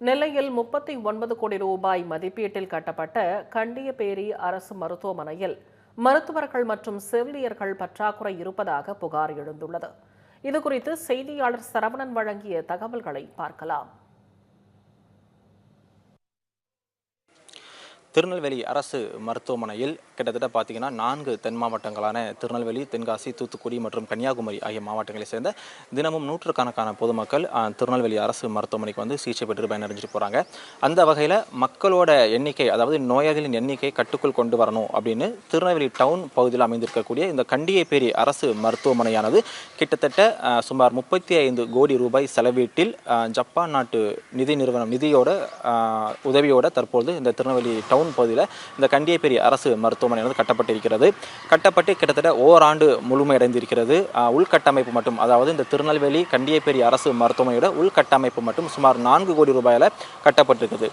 நெல்லையில் முப்பத்தி ஒன்பது கோடி ரூபாய் மதிப்பீட்டில் கட்டப்பட்ட கண்டியபேரி அரசு மருத்துவமனையில் மருத்துவர்கள் மற்றும் செவிலியர்கள் பற்றாக்குறை இருப்பதாக புகார் எழுந்துள்ளது. இதுகுறித்து செய்தியாளர் சரவணன் வழங்கிய தகவல்களை பார்க்கலாம். திருநெல்வேலி அரசு மருத்துவமனையில் கிட்டத்தட்ட பார்த்தீங்கன்னா நான்கு தென் மாவட்டங்களான திருநெல்வேலி தென்காசி தூத்துக்குடி மற்றும் கன்னியாகுமரி ஆகிய மாவட்டங்களை சேர்ந்த தினமும் நூற்றுக்கணக்கான பொதுமக்கள் திருநெல்வேலி அரசு மருத்துவமனைக்கு வந்து சிகிச்சை பெற்று பயனடைஞ்சிட்டு போகிறாங்க அந்த வகையில் மக்களோட எண்ணிக்கை அதாவது நோயாளிகளின் எண்ணிக்கை கட்டுக்குள் கொண்டு வரணும் அப்படின்னு திருநெல்வேலி டவுன் பகுதியில் அமைந்திருக்கக்கூடிய இந்த கண்டியப்பேரி அரசு மருத்துவமனையானது கிட்டத்தட்ட சுமார் முப்பத்தி ஐந்து கோடி ரூபாய் செலவீட்டில் ஜப்பான் நாட்டு நிதி நிறுவனம் நிதியோட உதவியோட தற்போது இந்த திருநெல்வேலி டவுன் பகுதியில் இந்த கண்டியப்பேரி அரசு மருத்துவமனையானது கட்டப்பட்டிருக்கிறது. கட்டப்பட்டு கிட்டத்தட்ட ஓராண்டு முழுமையடைந்திருக்கிறது. உள்கட்டமைப்பு மட்டும் அதாவது இந்த திருநெல்வேலி கண்டியப்பேரி அரசு மருத்துவமனையோட உள்கட்டமைப்பு மட்டும் சுமார் நான்கு கோடி ரூபாயில் கட்டப்பட்டிருக்குது.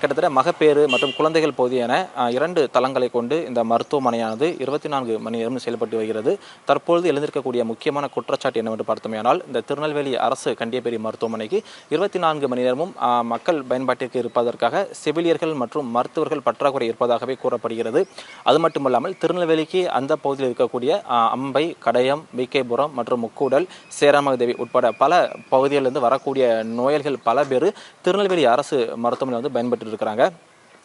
கிட்டத்தட்ட மகப்பேறு மற்றும் குழந்தைகள் பகுதி என இரண்டு தளங்களை கொண்டு இந்த மருத்துவமனையானது இருபத்தி நான்கு மணி நேரம் செயல்பட்டு வருகிறது. தற்பொழுது எழுந்திருக்கக்கூடிய முக்கியமான குற்றச்சாட்டு என்னவென்று பார்த்தோமேயானால் இந்த திருநெல்வேலி அரசு கண்டியப்பேரி மருத்துவமனைக்கு இருபத்தி நான்கு மணி நேரமும் மக்கள் பயன்பாட்டிற்கு இருப்பதற்காக செவிலியர்கள் மற்றும் மருத்துவர்கள் பற்றாக்குறை இருப்பதாகவே கூறப்படுகிறது. அது மட்டுமல்லாமல் திருநெல்வேலிக்கு அந்த பகுதியில் இருக்கக்கூடிய அம்பை கடையம் விகேபுரம் மற்றும் முக்கூடல் சேராமதேவி உட்பட பல பகுதிகளிலிருந்து வரக்கூடிய நோயாளிகள் பல பேர் திருநெல்வேலி அரசு மருத்துவமனை வந்து பயன்பட்டு இருக்கிறாங்க.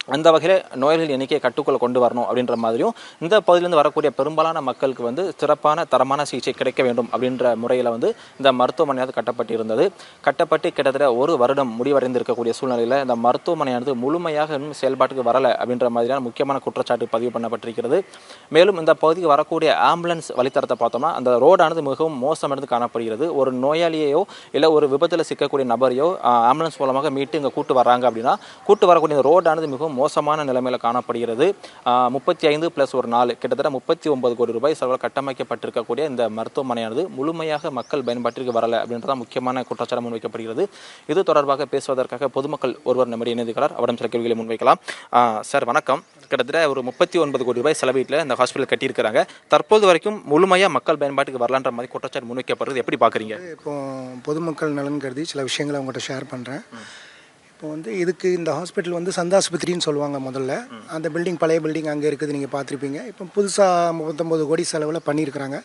அந்த வகையில் நோயாளிகள் எண்ணிக்கையை கட்டுக்குள்ளே கொண்டு வரணும் அப்படின்ற மாதிரியும் இந்த பகுதியிலேருந்து வரக்கூடிய பெரும்பாலான மக்களுக்கு வந்து சிறப்பான தரமான சிகிச்சை கிடைக்க வேண்டும் அப்படின்ற முறையில் வந்து இந்த மருத்துவமனையானது கட்டப்பட்டிருந்தது. கட்டப்பட்டு கிட்டத்தட்ட ஒரு வருடம் முடிவடைந்திருக்கக்கூடிய சூழ்நிலையில் இந்த மருத்துவமனையானது முழுமையாக இன்னும் செயல்பாட்டுக்கு வரலை அப்படின்ற மாதிரியான முக்கியமான குற்றச்சாட்டு பதிவு பண்ணப்பட்டிருக்கிறது. மேலும் இந்த பகுதிக்கு வரக்கூடிய ஆம்புலன்ஸ் வழித்தரத்தை பார்த்தோம்னா அந்த ரோடானது மிகவும் மோசமடைந்து காணப்படுகிறது. ஒரு நோயாளியையோ இல்லை ஒரு விபத்தில் சிக்கக்கூடிய நபரையோ ஆம்புலன்ஸ் மூலமாக மீட்டு இங்கே கூட்டு வராங்க அப்படின்னா கூட்டு வரக்கூடிய ரோடானது மிகவும் மோசமான நிலைமையில் காணப்படுகிறது. முப்பத்தி ஐந்து ப்ளஸ் ஒரு நாலு. கிட்டத்தட்ட முப்பத்தி ஒன்பது கோடி ரூபாய் செலவில் கட்டமைக்கப்பட்டிருக்கக்கூடிய இந்த மருத்துவமனையானது முழுமையாக மக்கள் பயன்பாட்டிற்கு வரலை அப்படின்றதான் முக்கியமான குற்றச்சாரம் முன்வைக்கப்படுகிறது. இது தொடர்பாக பேசுவதற்காக பொதுமக்கள் ஒருவர் நம்முடைய இணைந்திருக்கிறார். அவரிடம் சில கேள்விகளை முன்வைக்கலாம். சார் வணக்கம். கிட்டத்தட்ட ஒரு முப்பத்தி ஒன்பது கோடி ரூபாய் செலவீட்டில் இந்த ஹாஸ்பிட்டல் கட்டியிருக்கிறாங்க. தற்போது வரைக்கும் முழுமையாக மக்கள் பயன்பாட்டுக்கு வரலான்ற மாதிரி குற்றச்சாட்டு முன்வைக்கப்படுறது எப்படி பார்க்குறீங்க? இப்போ பொதுமக்கள் நலன் கருதி சில விஷயங்களை அவங்ககிட்ட ஷேர் பண்ணுறேன் இப்போ வந்து இதுக்கு இந்த ஹாஸ்பிட்டல் வந்து சந்தாஸ்பத்திரின்னு சொல்லுவாங்க முதல்ல. அந்த பில்டிங் பழைய பில்டிங் அங்கே இருக்குது நீங்கள் பார்த்துருப்பீங்க. இப்போ புதுசாக முப்பத்தொம்போது கோடி செலவில் பண்ணியிருக்கிறாங்க.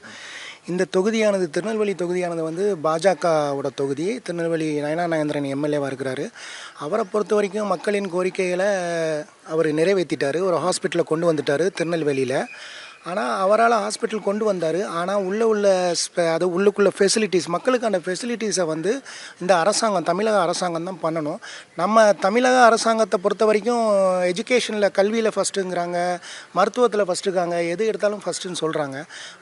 இந்த தொகுதியானது திருநெல்வேலி தொகுதியானது வந்து பாஜகவோட தொகுதி. திருநெல்வேலி நயனா நயந்திரன் எம்எல்ஏவாக இருக்கிறாரு. அவரை பொறுத்த வரைக்கும் மக்களின் கோரிக்கைகளை அவர் நிறைவேற்றிட்டார் ஒரு ஹாஸ்பிட்டலை கொண்டு வந்துட்டார் திருநெல்வேலியில். ஆனால் அவரால் ஹாஸ்பிட்டல் கொண்டு வந்தார். ஆனால் உள்ளே உள்ள அது உள்ளுக்குள்ள ஃபெசிலிட்டிஸ் மக்களுக்கான ஃபெசிலிட்டிஸை வந்து இந்த அரசாங்கம் தமிழக அரசாங்கம் தான் பண்ணணும். நம்ம தமிழக அரசாங்கத்தை பொறுத்த வரைக்கும் எஜுகேஷனில் கல்வியில் ஃபஸ்ட்டுங்கிறாங்க மருத்துவத்தில் ஃபஸ்ட்டுக்காங்க எது எடுத்தாலும் ஃபஸ்ட்டுன்னு சொல்கிறாங்க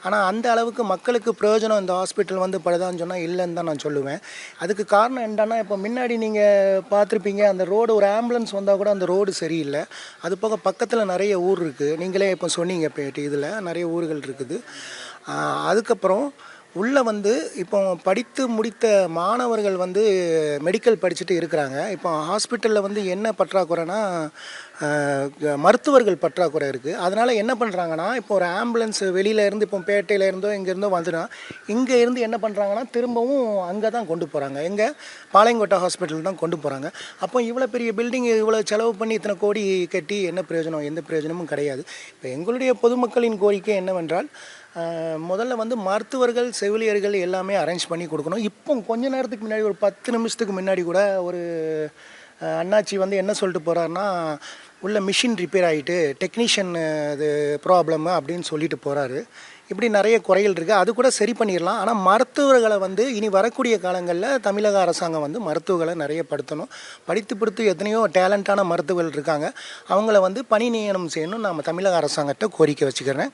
ஆனால் அந்த அளவுக்கு மக்களுக்கு பிரயோஜனம் இந்த ஹாஸ்பிட்டல் வந்து படுதான்னு சொன்னால் இல்லைன்னு தான் நான் சொல்லுவேன். அதுக்கு காரணம் என்னன்னா இப்போ முன்னாடி நீங்கள் பார்த்துருப்பீங்க அந்த ரோடு ஒரு ஆம்புலன்ஸ் வந்தால் கூட அந்த ரோடு சரியில்லை. அது போக பக்கத்தில் நிறைய ஊர் இருக்குது நீங்களே இப்போ சொன்னீங்க பேட்டி இதில். நிறைய ஊர்கள் இருக்குது. அதுக்கப்புறம் உள்ளே வந்து இப்போ படித்து முடித்த மாணவர்கள் வந்து மெடிக்கல் படிச்சுட்டு இருக்கிறாங்க. இப்போ ஹாஸ்பிட்டலில் வந்து என்ன பற்றாக்குறைனா மருத்துவர்கள் பற்றாக்குறை இருக்குது அதனால் என்ன பண்ணுறாங்கன்னா இப்போ ஒரு ஆம்புலன்ஸ் வெளியில இருந்து இப்போ பேட்டையில இருந்தோ இங்கேருந்தோ வந்துனா இங்கே இருந்து என்ன பண்ணுறாங்கன்னா திரும்பவும் அங்கே தான் கொண்டு போகிறாங்க எங்கே? பாளையங்கோட்டை ஹாஸ்பிட்டல் தான் கொண்டு போகிறாங்க அப்போ இவ்வளோ பெரிய பில்டிங் இவ்வளோ செலவு பண்ணி இத்தனை கோடி கட்டி என்ன பிரயோஜனம்? எந்த பிரயோஜனமும் கிடையாது. இப்போ எங்களுடைய பொதுமக்களின் கோரிக்கை என்னவென்றால் முதல்ல வந்து மருத்துவர்கள் செவிலியர்கள் எல்லாமே அரேஞ்ச் பண்ணி கொடுக்கணும். இப்போ கொஞ்ச நேரத்துக்கு முன்னாடி ஒரு பத்து நிமிஷத்துக்கு முன்னாடி கூட ஒரு அண்ணாச்சி வந்து என்ன சொல்லிட்டு போகிறாருன்னா உள்ள மிஷின் ரிப்பேர் ஆகிட்டு டெக்னீஷியன் இது ப்ராப்ளம் அப்படின்னு சொல்லிட்டு போகிறாரு இப்படி நிறைய குறைகள் இருக்குது அது கூட சரி பண்ணிடலாம். ஆனால் மருத்துவர்களை வந்து இனி வரக்கூடிய காலங்களில் தமிழக அரசாங்கம் வந்து மருத்துவர்களை நிறைய படுத்தணும். படித்து பிடித்து எத்தனையோ டேலண்டான மருத்துவர்கள் இருக்காங்க. அவங்கள வந்து பணி நியமனம் செய்யணும் நம்ம தமிழக அரசாங்கத்தை கோரிக்கை வச்சுக்கிறேன்.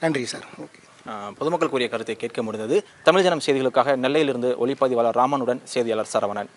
நன்றி சார். ஓகே. பொதுமக்கள் கூறிய கருத்தை கேட்க முடிந்தது. தமிழ் ஜனம் செய்திகளுக்காக நெல்லையிலிருந்து ஒளிப்பதிவாளர் ராமனுடன் செய்தியாளர் சரவணன்.